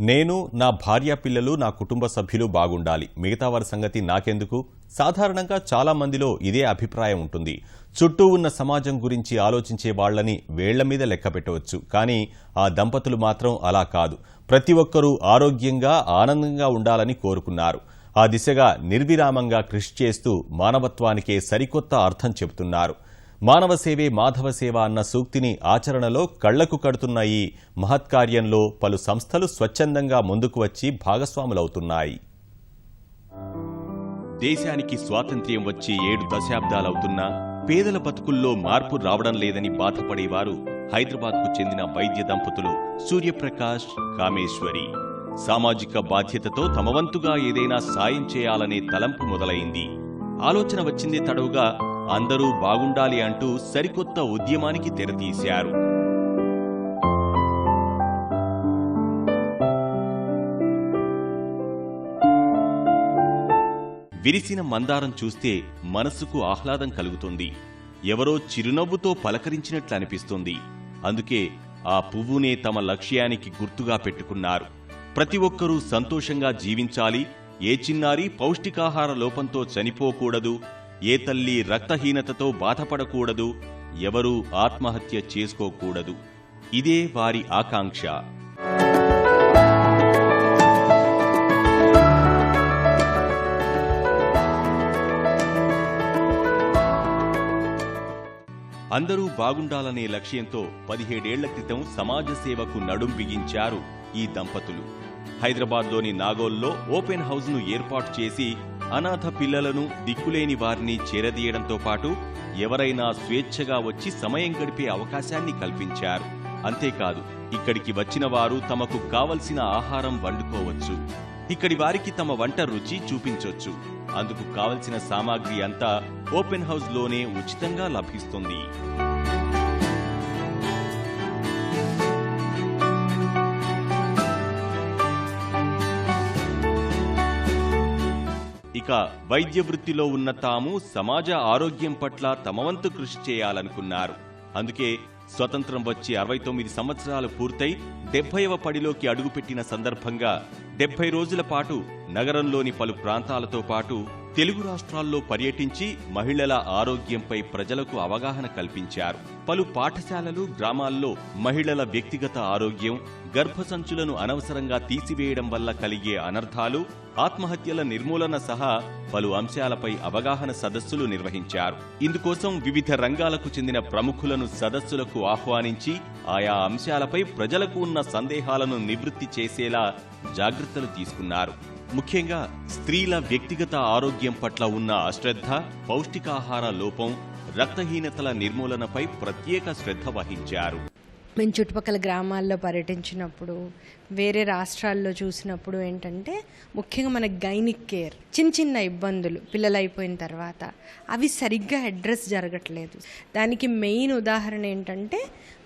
నేను నా భార్య పిల్లలు నా కుటుంబ సభ్యులు బాగుండాలి. మిగతా వారి సంగతి నాకెందుకు? సాధారణంగా చాలా మందిలో ఇదే అభిప్రాయం ఉంటుంది. చుట్టూ ఉన్న సమాజం గురించి ఆలోచించే వాళ్ళని వేళ్ళ మీద లెక్క పెట్టవచ్చు. కానీ ఆ దంపతులు మాత్రం అలా కాదు. ప్రతి ఒక్కరూ ఆరోగ్యంగా ఆనందంగా ఉండాలని కోరుకున్నారు. ఆ దిశగా నిర్విరామంగా కృషి చేస్తూ మానవత్వానికే సరికొత్త అర్థం చెబుతున్నారు. మానవ సేవే మాధవ సేవ అన్న సూక్తిని ఆచరణలో కళ్ళకు కడుతున్న ఈ మహత్కార్యంలో పలు సంస్థలు స్వచ్ఛందంగా ముందుకు వచ్చి భాగస్వాములవుతున్నాయి. దేశానికి స్వాతంత్ర్యం వచ్చి ఏడు దశాబ్దాలవుతున్నా పేదల బతుకుల్లో మార్పు రావడం లేదని బాధపడేవారు హైదరాబాద్కు చెందిన వైద్య దంపతులు సూర్యప్రకాష్ కామేశ్వరి. సామాజిక బాధ్యతతో తమవంతుగా ఏదైనా సాయం చేయాలనే తలంపు మొదలైంది. ఆలోచన వచ్చింది తడవుగా అందరూ బాగుండాలి అంటూ సరికొత్త ఉద్యమానికి తెరతీశారు. విరిసిన మందారం చూస్తే మనసుకు ఆహ్లాదం కలుగుతుంది. ఎవరో చిరునవ్వుతో పలకరించినట్లు అనిపిస్తుంది. అందుకే ఆ పువ్వునే తమ లక్ష్యానికి గుర్తుగా పెట్టుకున్నారు. ప్రతి ఒక్కరూ సంతోషంగా జీవించాలి ఏ చిన్నారి పౌష్టికాహార లోపంతో చనిపోకూడదు ఏ తల్లి రక్తహీనతతో బాధపడకూడదు ఎవరూ ఆత్మహత్య చేసుకోకూడదు. ఇదే వారి ఆకాంక్ష. అందరూ బాగుండాలనే లక్ష్యంతో పదిహేడేళ్ళ క్రితం సమాజ సేవకు నడుం బిగించారు ఈ దంపతులు. హైదరాబాద్లోని నాగోల్లో ఓపెన్ హౌస్ను ఏర్పాటు చేసి అనాథ పిల్లలను దిక్కులేని వారిని చేరదీయడంతో పాటు ఎవరైనా స్వేచ్ఛగా వచ్చి సమయం గడిపే అవకాశాన్ని కల్పించారు. అంతేకాదు ఇక్కడికి వచ్చిన వారు తమకు కావలసిన ఆహారం వండుకోవచ్చు. ఇక్కడి వారికి తమ వంట రుచి చూపించొచ్చు. అందుకు కావలసిన సామాగ్రి అంతా ఓపెన్ హౌస్లోనే ఉచితంగా లభిస్తుంది. ఇక వైద్య వృత్తిలో ఉన్న తాము సమాజ ఆరోగ్యం పట్ల తమవంతు కృషి చేయాలనుకున్నారు. అందుకే స్వతంత్రం వచ్చి అరవై తొమ్మిది సంవత్సరాలు పూర్తయి డెబ్బైవ పడిలోకి అడుగుపెట్టిన సందర్భంగా డెబ్బై రోజుల పాటు నగరంలోని పలు ప్రాంతాలతో పాటు తెలుగు రాష్ట్రాల్లో పర్యటించి మహిళల ఆరోగ్యంపై ప్రజలకు అవగాహన కల్పించారు. పలు పాఠశాలలు గ్రామాల్లో మహిళల వ్యక్తిగత ఆరోగ్యం గర్భసంచులను అనవసరంగా తీసివేయడం వల్ల కలిగే అనర్థాలు ఆత్మహత్యల నిర్మూలన సహా పలు అంశాలపై అవగాహన సదస్సులు నిర్వహించారు. ఇందుకోసం వివిధ రంగాలకు చెందిన ప్రముఖులను సదస్సులకు ఆహ్వానించి ఆయా అంశాలపై ప్రజలకు ఉన్న సందేహాలను నివృత్తి చేసేలా జాగ్రత్తలు తీసుకున్నారు. ముఖ్యంగా స్త్రీల వ్యక్తిగత ఆరోగ్యం పట్ల ఉన్న అశ్రద్ధ పౌష్టికాహార లోపం రక్తహీనతల నిర్మూలనపై ప్రత్యేక శ్రద్ధ వహించారు. మేము చుట్టుపక్కల గ్రామాల్లో పర్యటించినప్పుడు వేరే రాష్ట్రాల్లో చూసినప్పుడు ఏంటంటే ముఖ్యంగా మన గైనిక్ కేర్ చిన్న చిన్న ఇబ్బందులు పిల్లలు అయిపోయిన తర్వాత అవి సరిగ్గా అడ్రస్ జరగట్లేదు. దానికి మెయిన్ ఉదాహరణ ఏంటంటే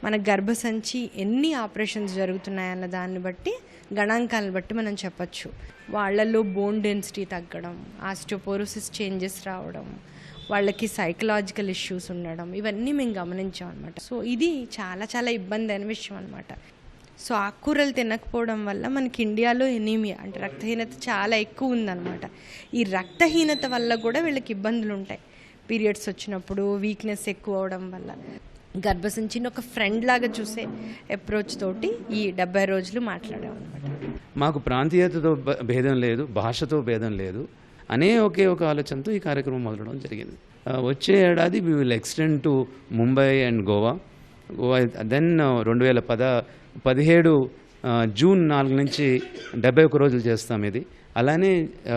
మన గర్భసంచి ఎన్ని ఆపరేషన్స్ జరుగుతున్నాయన్న దాన్ని బట్టి గణాంకాలను బట్టి మనం చెప్పచ్చు. వాళ్ళల్లో బోన్ డెన్సిటీ తగ్గడం ఆస్టియోపోరోసిస్ చేంజెస్ రావడం వాళ్ళకి సైకలాజికల్ ఇష్యూస్ ఉండడం ఇవన్నీ మేము గమనించాం అనమాట సో ఇది చాలా చాలా ఇబ్బంది అయిన విషయం అనమాట సో ఆకుకూరలు తినకపోవడం వల్ల మనకి ఇండియాలో ఎనీమియా అంటే రక్తహీనత చాలా ఎక్కువ ఉందన్నమాట. ఈ రక్తహీనత వల్ల కూడా వీళ్ళకి ఇబ్బందులు ఉంటాయి. పీరియడ్స్ వచ్చినప్పుడు వీక్నెస్ ఎక్కువ అవడం వల్ల. గర్భసించిన ఒక ఫ్రెండ్ లాగా చూసే అప్రోచ్ తోటి ఈ డెబ్బై రోజులు మాట్లాడాం అనమాట మాకు ప్రాంతీయతతో భేదం లేదు భాషతో భేదం లేదు. అనే ఒకే ఒక ఆలోచనతో ఈ కార్యక్రమం మొదలడం జరిగింది. వచ్చే ఏడాది we will extend to Mumbai and Goa Goa then రెండు వేల పద పదిహేడు జూన్ నాలుగు నుంచి డెబ్బై ఒక రోజులు చేస్తాం ఇది. అలానే ఆ,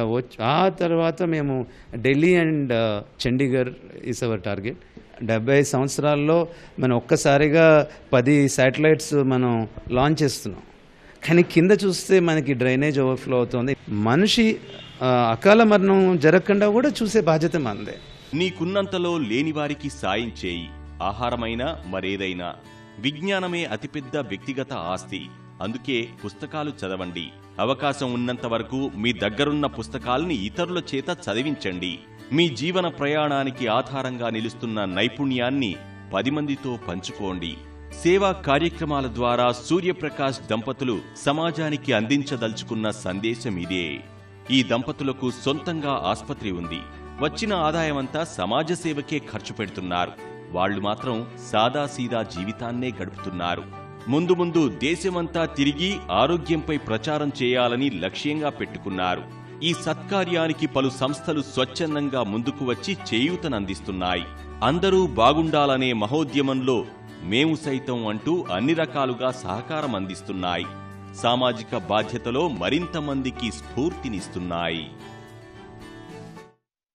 ఆ తర్వాత మేము Delhi and Chandigarh is our target డెబ్బై సంవత్సరాల్లో మనం ఒక్కసారిగా పది శాటిలైట్స్ మనం లాంచ్ చేస్తున్నాం. కానీ కింద చూస్తే మనకి డ్రైనేజ్ ఓవర్ఫ్లో అవుతుంది. మనిషి అకాల మరణం జరగకుండా కూడా చూసే బాధ్యత మనదే నీకున్నంతలో లేనివారికి సాయం చేయి. ఆహారమైనా మరేదైనా. విజ్ఞానమే అతిపెద్ద వ్యక్తిగత ఆస్తి. అందుకే పుస్తకాలు చదవండి. అవకాశం ఉన్నంత వరకు మీ దగ్గరున్న పుస్తకాల్ని ఇతరుల చేత చదివించండి. మీ జీవన ప్రయాణానికి ఆధారంగా నిలుస్తున్న నైపుణ్యాన్ని పది మందితో పంచుకోండి. సేవా కార్యక్రమాల ద్వారా సూర్యప్రకాష్ దంపతులు సమాజానికి అందించదలుచుకున్న సందేశం ఇదే. ఈ దంపతులకు సొంతంగా ఆస్పత్రి ఉంది. వచ్చిన ఆదాయమంతా సమాజ సేవకే ఖర్చు పెడుతున్నారు. వాళ్ళు మాత్రం సాదాసీదా జీవితాన్నే గడుపుతున్నారు. ముందు ముందు దేశమంతా తిరిగి ఆరోగ్యంపై ప్రచారం చేయాలని లక్ష్యంగా పెట్టుకున్నారు. ఈ సత్కార్యానికి పలు సంస్థలు స్వచ్ఛందంగా ముందుకు వచ్చి చేయూతనందిస్తున్నాయి. అందరూ బాగుండాలనే మహోద్యమంలో మేము సైతం అంటూ అన్ని రకాలుగా సహకారం అందిస్తున్నాయి. సామాజిక బాధ్యతలో మరింత మందికి స్ఫూర్తినిస్తున్నాయి.